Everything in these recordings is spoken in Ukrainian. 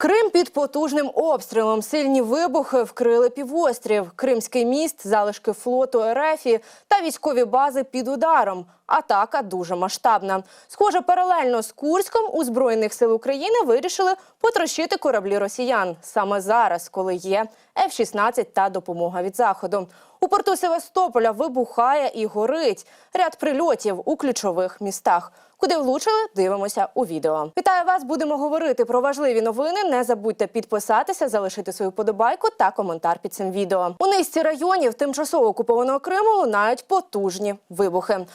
Крим під потужним обстрілом. Сильні вибухи вкрили півострів. Кримський міст, залишки флоту РФ та військові бази під ударом. Атака дуже масштабна. Схоже, паралельно з Курськом у збройних сил України вирішили потрощити кораблі росіян саме зараз, коли є F-16 та допомога від заходу. У порту Севастополя вибухає і горить ряд прильотів у ключових містах. Куди влучили, дивимося у відео. Вітаю вас! Будемо говорити про важливі новини. Не забудьте підписатися, залишити свою подобайку та коментар під цим відео. У низці районів тимчасово окупованого Криму лунають потужні вибухи.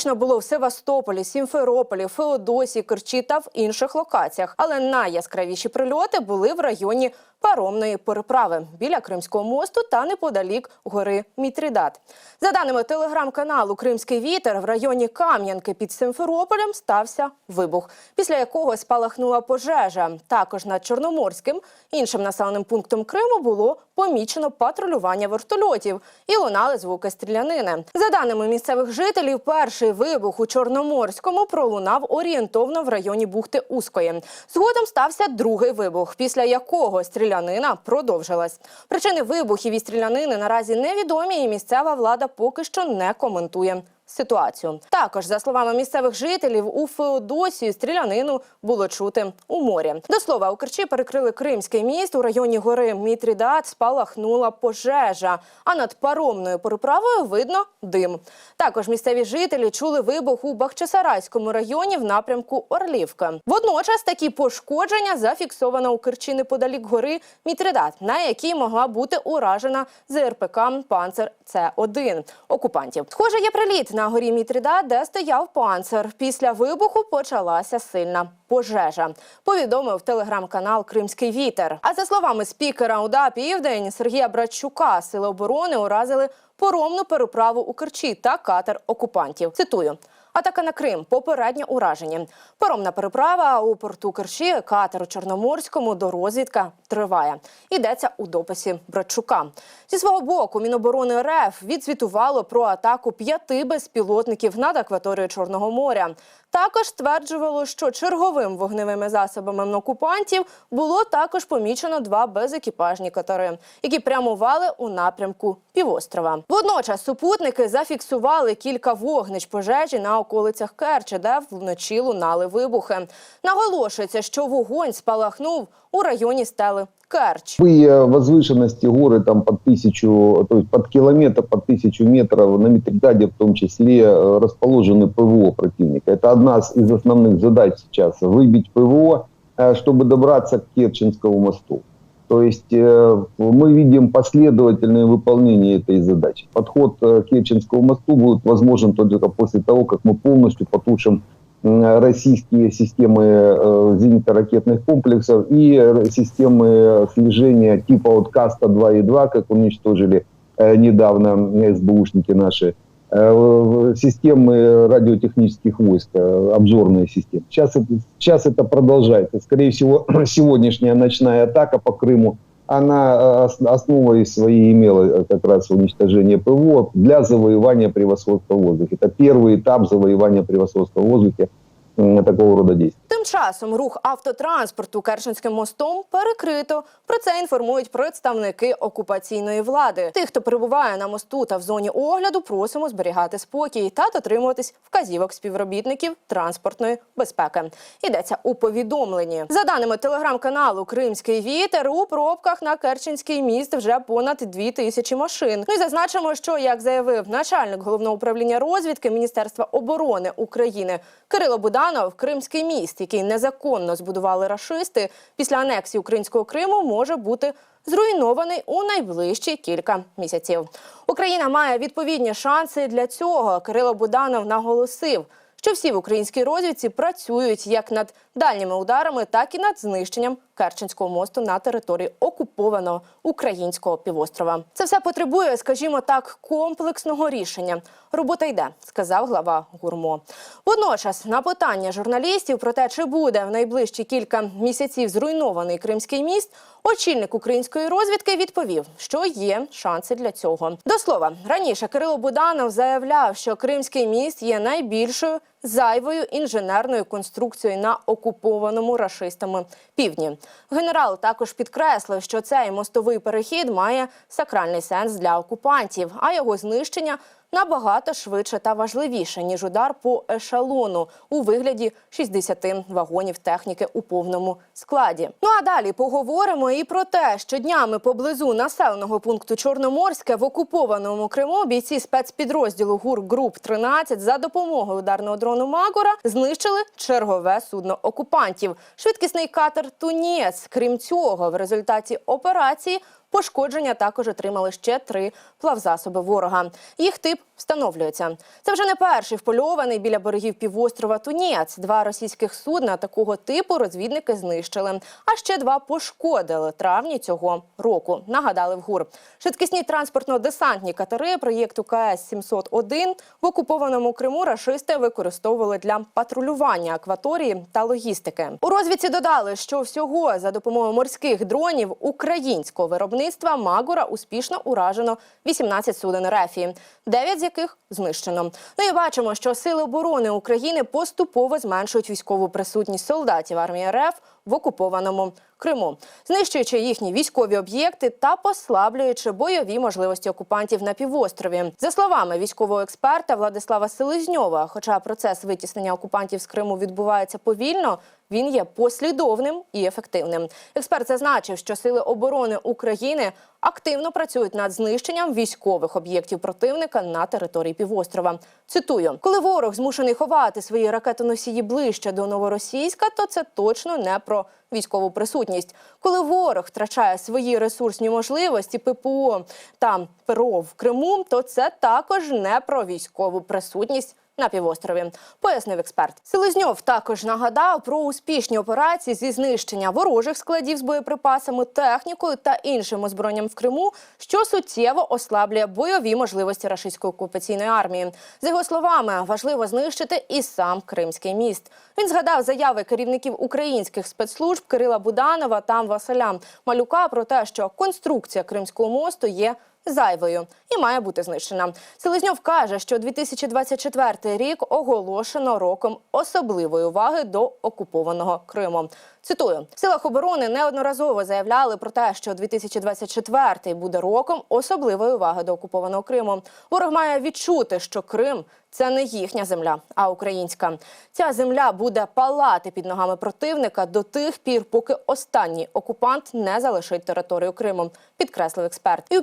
Гучно було в Севастополі, Сімферополі, Феодосії, Керчі та в інших локаціях. Але найяскравіші прильоти були в районі паромної переправи біля Кримського мосту та неподалік гори Мітрідат. За даними телеграм-каналу Кримський вітер в районі Кам'янки під Симферополем стався вибух, після якого спалахнула пожежа. Також над Чорноморським іншим населеним пунктом Криму було помічено патрулювання вертольотів і лунали звуки стрілянини. За даними місцевих жителів, перший вибух у Чорноморському пролунав орієнтовно в районі бухти Узкої. Згодом стався другий вибух, після якого стрілянина продовжилась. Причини вибухів і стрілянини наразі невідомі, і місцева влада поки що не коментує. Ситуацію також за словами місцевих жителів у Феодосії стрілянину було чути у морі. До слова, у Керчі перекрили Кримський міст у районі гори Мітрідат. Спалахнула пожежа. А над паромною переправою видно дим. Також місцеві жителі чули вибух у Бахчисарайському районі в напрямку Орлівка. Водночас такі пошкодження зафіксовано у Керчі неподалік гори Мітридат, на якій могла бути уражена ЗРПК Панцер С 1 окупантів. Схоже, є приліт на горі Мітрида, де стояв панцер. Після вибуху почалася сильна пожежа. Повідомив телеграм-канал Кримський вітер. А за словами спікера УДА Південь Сергія Братчука, сили оборони уразили поромну переправу у Керчі та катер окупантів. Цитую. Атака на Крим, попереднє ураження. Паромна переправа у порту Керчі, катер у Чорноморському до розвідка триває. Йдеться у дописі Братчука. Зі свого боку, Міноборони РФ відзвітувало про атаку п'яти безпілотників над акваторією Чорного моря. Також стверджувало, що черговим вогневими засобами окупантів було також помічено два безекіпажні катери, які прямували у напрямку півострова. Водночас супутники зафіксували кілька вогнищ пожежі на околицях Керчі, де вночі лунали вибухи. Наголошується, що вогонь спалахнув у районі стели Керч. Любые возвышенности горы там под тысячу, то есть под километр, под тысячу метров на Митригаде в том числе э, расположены ПВО противника. Это одна из основных задач сейчас – выбить ПВО, э, чтобы добраться к Керченскому мосту. То есть э, мы видим последовательное выполнение этой задачи. Подход э, к Керченскому мосту будет возможен только после того, как мы полностью потушим российские системы э, зенитно-ракетных комплексов и системы слежения типа вот Каста-2 и 2, как уничтожили недавно СБУшники наши, системы радиотехнических войск, э, обзорные системы. Сейчас сейчас это продолжается. Скорее всего, сегодняшняя ночная атака по Крыму, она э, ос- основой своей имела э, как раз уничтожение ПВО для завоевания превосходства в воздухе. Это первый этап завоевания превосходства в воздухе такого рода действий. Тим часом рух автотранспорту Керченським мостом перекрито. Про це інформують представники окупаційної влади. Тих, хто перебуває на мосту та в зоні огляду, просимо зберігати спокій та дотримуватись вказівок співробітників транспортної безпеки. Йдеться у повідомленні. За даними телеграм-каналу Кримський вітер у пробках на Керченський міст вже понад дві тисячі машин. Ну і зазначимо, що як заявив начальник головного управління розвідки Міністерства оборони України Кирило Буданов, Кримський міст, який незаконно збудували рашисти після анексії українського Криму, може бути зруйнований у найближчі кілька місяців. Україна має відповідні шанси для цього. Кирило Буданов наголосив. Що всі в українській розвідці працюють як над дальніми ударами, так і над знищенням Керченського мосту на території окупованого українського півострова. Це все потребує, скажімо так, комплексного рішення. Робота йде, сказав глава гурмо. Водночас, на питання журналістів про те, чи буде в найближчі кілька місяців зруйнований Кримський міст, очільник української розвідки відповів, що є шанси для цього. До слова, раніше Кирило Буданов заявляв, що Кримський міст є найбільшою зайвою інженерною конструкцією на окупованому рашистами півдні. Генерал також підкреслив, що цей мостовий перехід має сакральний сенс для окупантів, а його знищення набагато швидше та важливіше ніж удар по ешелону у вигляді 60 вагонів техніки у повному складі. Ну а далі поговоримо і про те, що днями поблизу населеного пункту Чорноморське в окупованому Криму бійці спецпідрозділу ГУР Груп 13 за допомогою ударного дрону Магора знищили чергове судно окупантів. Швидкісний катер Тунєць. Крім цього, в результаті операції Пошкодження також отримали ще три плавзасоби ворога. Їх тип встановлюється. Це вже не перший впольований біля берегів півострова Тунець. Два російських судна такого типу розвідники знищили. А ще два пошкодили травні цього року. Нагадали в ГУР. Швидкісні транспортно-десантні катери проєкту КС 701 в окупованому Криму рашисти використовували для патрулювання акваторії та логістики. У розвідці додали, що всього за допомогою морських дронів українського виробництва Магура успішно уражено 18 суден рефі, 9 з яких знищено. Ну і бачимо, що сили оборони України поступово зменшують військову присутність солдатів армії РФ в окупованому Криму, знищуючи їхні військові об'єкти та послаблюючи бойові можливості окупантів на півострові. За словами військового експерта Владислава Селезньова, хоча процес витіснення окупантів з Криму відбувається повільно. Він є послідовним і ефективним. Експерт зазначив, що сили оборони України активно працюють над знищенням військових об'єктів противника на території півострова. Цитую: коли ворог змушений ховати свої ракетоносії ближче до новоросійська, то це точно не про військову присутність. Коли ворог втрачає свої ресурсні можливості, ППО та ПРО в Криму, то це також не про військову присутність на півострові, пояснив експерт. Селезньов також нагадав про успішні операції зі знищення ворожих складів з боєприпасами, технікою та іншим озброєнням в Криму, що суттєво ослаблює бойові можливості рашистської окупаційної армії. За його словами, важливо знищити і сам Кримський міст. Він згадав заяви керівників українських спецслужб Кирила Буданова та Василя Малюка про те, що конструкція Кримського мосту є зайвою і має бути знищена. Селезньов каже, що 2024 рік оголошено роком особливої уваги до окупованого Криму. Цитую, в силах оборони неодноразово заявляли про те, що 2024 буде роком особливої уваги до окупованого Криму. Ворог має відчути, що Крим це не їхня земля, а українська. Ця земля буде палати під ногами противника до тих пір, поки останній окупант не залишить територію Криму, підкреслив експерт. І у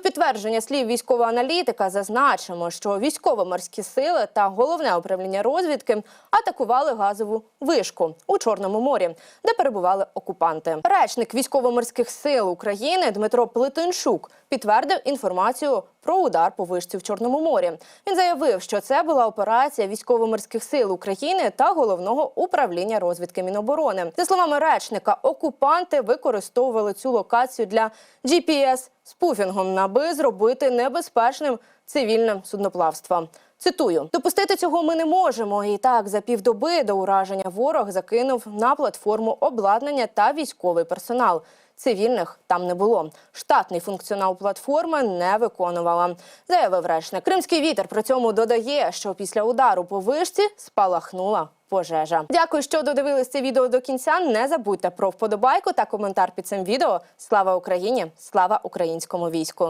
підтвердження слів військового аналітика зазначимо, що військово-морські сили та головне управління розвідки атакували газову вишку у Чорному морі, де перебували окупанти. Речник військово-морських сил України Дмитро Плетенчук підтвердив інформацію про удар по вишці в Чорному морі. Він заявив, що це була операція військово-морських сил України та головного управління розвідки Міноборони. За словами речника, окупанти використовували цю локацію для gps спуфінгом, аби зробити небезпечним цивільне судноплавство. Цитую: допустити цього ми не можемо. І так, за півдоби до ураження ворог закинув на платформу обладнання та військовий персонал. Цивільних там не було. Штатний функціонал платформи не виконувала, заявив речник. Кримський вітер при цьому додає, що після удару по вишці спалахнула пожежа. Дякую, що додивились це відео до кінця. Не забудьте про вподобайку та коментар під цим відео. Слава Україні! Слава українському війську!